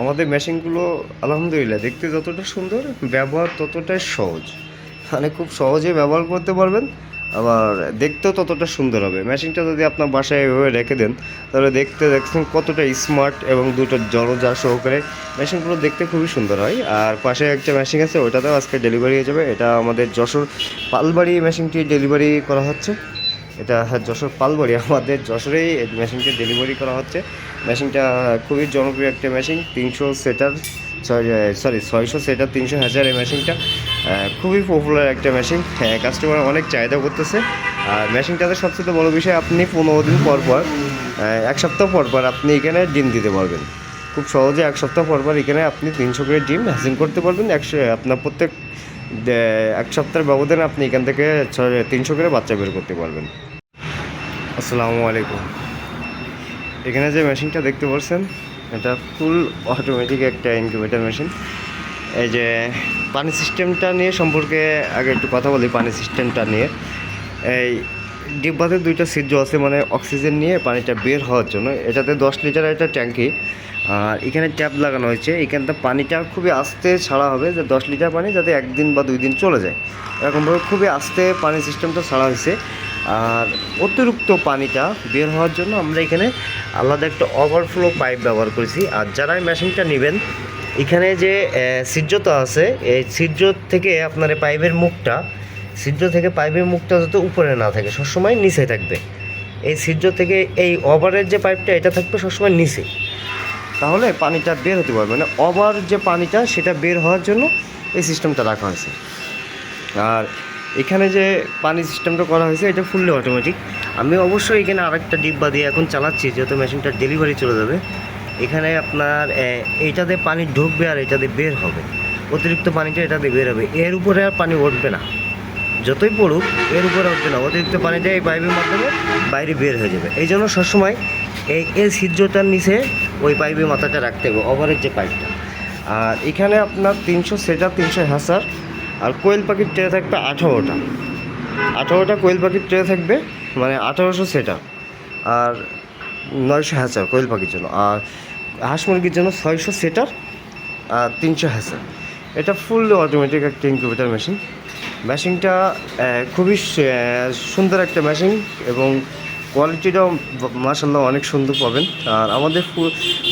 আমাদের মেশিনগুলো, আলহামদুলিল্লাহ, দেখতে যতটা সুন্দর, ব্যবহার ততটাই সহজ। মানে খুব সহজে ব্যবহার করতে পারবেন, আবার দেখতেও ততটা সুন্দর হবে। মেশিনটা যদি আপনার বাসায় এভাবে রেখে দেন, তাহলে দেখতে দেখছেন কতটা স্মার্ট এবং দুটো জলজা সহকারে মেশিনগুলো দেখতে খুবই সুন্দর হয়। আর পাশে একটা মেশিন আছে, ওটাতেও আজকে ডেলিভারি হয়ে যাবে। এটা আমাদের যশোর পালবাড়ি মেশিনটি ডেলিভারি করা হচ্ছে। এটা যশোর পালবাড়ি। আমাদের যশোরেই এই মেশিনটি ডেলিভারি করা হচ্ছে। মেশিনটা খুবই জনপ্রিয় একটা মেশিন তিনশো সেটার সরি ছয়শো সেটার তিনশো হাজার এই মেশিনটা খুবই পপুলার একটা মেশিন কাস্টমার অনেক চাহিদা করতেছে। আর মেশিনটাতে সবচেয়ে বড় বিষয়, আপনি পনেরো দিন পর পর এক সপ্তাহ পর পর আপনি এখানে ডিম দিতে পারবেন। খুব সহজে এক সপ্তাহ পর পর এখানে আপনি তিনশো করে ডিম হ্যাসিং করতে পারবেন। একশো, আপনার প্রত্যেক এক সপ্তাহের ব্যবধানে আপনি এখান থেকে তিনশো করে বাচ্চা বের করতে পারবেন। আসসালামু আলাইকুম। এখানে যে মেশিনটা দেখতে পাচ্ছেন, এটা ফুল অটোমেটিক একটা ইনকিউবেটার মেশিন এই যে পানি সিস্টেমটা নিয়ে সম্পর্কে আগে একটু কথা বলি, পানি সিস্টেমটা নিয়ে। এই ডিব্বাতে দুইটা সিদ্ধ আছে মানে অক্সিজেন নিয়ে পানিটা বের হওয়ার জন্য। এটাতে দশ লিটার একটা ট্যাঙ্কি। আর এখানে ট্যাপ লাগানো হয়েছে। এখানটা পানিটা খুবই আস্তে ছাড়া হবে, যে দশ লিটার পানি যাতে একদিন বা দুই দিন চলে যায়। এরকমভাবে খুবই আস্তে পানি সিস্টেমটা ছাড়া হয়েছে। আর অতিরিক্ত পানিটা বের হওয়ার জন্য আমরা এখানে আলাদা একটা ওভারফ্লো পাইপ ব্যবহার করেছি। আর যারা মেশিনটা নেবেন, এখানে যে সিজ্জতা আছে, এই সিজ্জ থেকে আপনার পাইপের মুখটা সিজ্জ থেকে পাইপের মুখটা যাতে উপরে না থাকে, সবসময় নিচে থাকবে। এই সিজ্জ থেকে এই ওভারের যে পাইপটা এটা থাকবে সবসময় নিচে। তাহলে পানিটা বের হতে পারবে। মানে ওভার যে পানিটা, সেটা বের হওয়ার জন্য এই সিস্টেমটা রাখা হয়েছে। আর এখানে যে পানি সিস্টেমটা করা হয়েছে, এটা ফুললি অটোমেটিক আমি অবশ্যই এখানে আরেকটা ডিব্বা দিয়ে এখন চালাচ্ছি, যেহেতু মেশিনটা ডেলিভারি চলে যাবে। এখানে আপনার এইটাতে পানি ঢুকবে আর এটাতে বের হবে। অতিরিক্ত পানিটা এটাতে বের হবে। এর উপরে আর পানি উঠবে না। যতই পড়ুক, এর উপরে উঠবে না। অতিরিক্ত পানিটা এই পাইপের মাধ্যমে বাইরে বের হয়ে যাবে। এই জন্য সবসময় এই এই ছিদ্রটার নিচে ওই পাইপের মাথাটা রাখতে হবে ওভারের যে পাইপটা আর এখানে আপনার তিনশো সেটা তিনশো হাসার আর কোয়েল পাখির ট্রে থাকবে আঠারোটা। আঠারোটা কোয়েল পাখির ট্রে থাকবে মানে আঠারোশো সেটা। আর নয়শো হ্যাচার কোয়েল পাখির জন্য। আর হাঁস মুরগির জন্য ছয়শো সেটার, আর তিনশো হ্যাচার এটা ফুললি অটোমেটিক একটা ইনকিউবেটার মেশিন মেশিনটা খুবই সুন্দর একটা মেশিন এবং কোয়ালিটিটাও মাসাল্লাহ অনেক সুন্দর পাবেন। আর আমাদের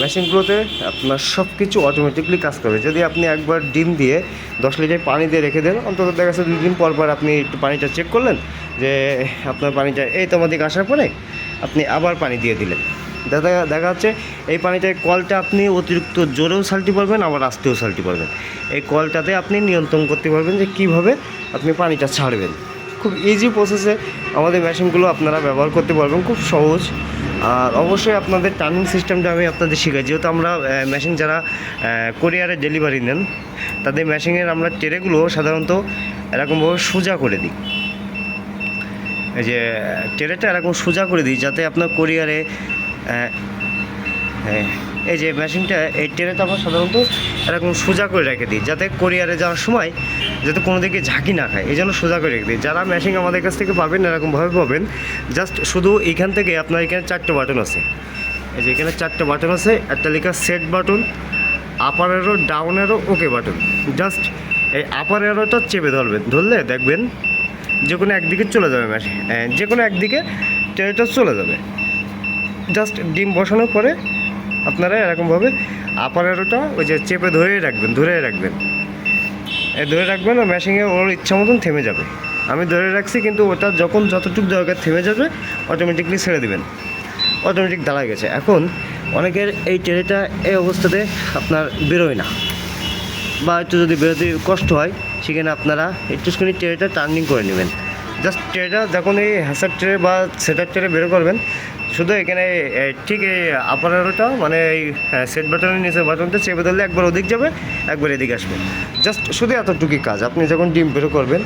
মেশিনগুলোতে আপনার সব কিছু অটোমেটিকলি কাজ করবে। যদি আপনি একবার ডিম দিয়ে দশ লিটার পানি দিয়ে রেখে দেন, অন্তত দেখা যাচ্ছে দুই দিন পর পর আপনি একটু পানিটা চেক করলেন যে আপনার পানিটা এই তোমার দিকে আসার পরে আপনি আবার পানি দিয়ে দিলেন। দেখা দেখা যাচ্ছে এই পানিটায় কলটা আপনি অতিরিক্ত জোরেও সালটি পারবেন, আবার আস্তেও সালটি পারবেন। এই কলটাতে আপনি নিয়ন্ত্রণ করতে পারবেন যে কীভাবে আপনি পানিটা ছাড়বেন। খুব ইজি প্রসেসে আমাদের মেশিনগুলো আপনারা ব্যবহার করতে পারবেন, খুব সহজ। আর অবশ্যই আপনাদের টার্নিং সিস্টেমটা আমি আপনাদের শেখাই। যেহেতু আমরা মেশিন যারা কোরিয়ারে ডেলিভারি নেন, তাদের মেশিনের আমরা ট্রেগুলো সাধারণত এরকমভাবে সোজা করে দিই। যে ট্রেটা এরকম সোজা করে দিই যাতে আপনার কোরিয়ারে হ্যাঁ এই যে মেশিনটা, এই ট্রেটা আমরা সাধারণত এরকম সোজা করে রেখে দিই, যাতে কোরিয়ারে যাওয়ার সময় যাতে কোনো দিকে ঝাঁকি না খায়। এই জন্য সোজা করে রেখে দিই। যারা মেশিন আমাদের কাছ থেকে পাবেন, এরকমভাবে পাবেন। জাস্ট শুধু এখান থেকে আপনার এখানে চারটে বাটন আছে। এই যে এখানে চারটে বাটন আছে, একটা লেখা set button upper arrow down arrow okay button just এই আপার এরোটা চেপে ধরবেন। ধরলে দেখবেন যে কোনো একদিকে চলে যাবে মেশিন যে কোনো একদিকে ট্রেটা চলে যাবে। জাস্ট ডিম বসানোর পরে আপনারা এরকমভাবে আপার এরোটা ওই যে চেপে ধরেই রাখবেন ধরেই রাখবেন। এ ধরে রাখবেন আর মেশিনে ওর ইচ্ছা মতন থেমে যাবে। আমি ধরে রাখছি কিন্তু ওটা যখন যতটুকু দরকার থেমে যাবে অটোমেটিকলি ছেড়ে দেবেন। অটোমেটিক দাঁড়ায় গেছে। এখন অনেকের এই ট্রেটা এই অবস্থাতে আপনার বেরোয় না। বা একটু যদি বেরোতে কষ্ট হয়, সেখানে আপনারা একটুখানি ট্রেটা টার্নিং করে নেবেন। জাস্ট ট্রেটা যখন এই হ্যাসার ট্রে বা সেটার ট্রে বের করবেন, শুধু এখানে ঠিক এই আপারটা মানে এই সেট বাটনের নিচে বাটনটা চেপে ধরলে একবার ওদিক যাবে, একবার এদিকে আসবে। জাস্ট শুধু এতটুকুই কাজ। আপনি যখন ডিম বের করবেন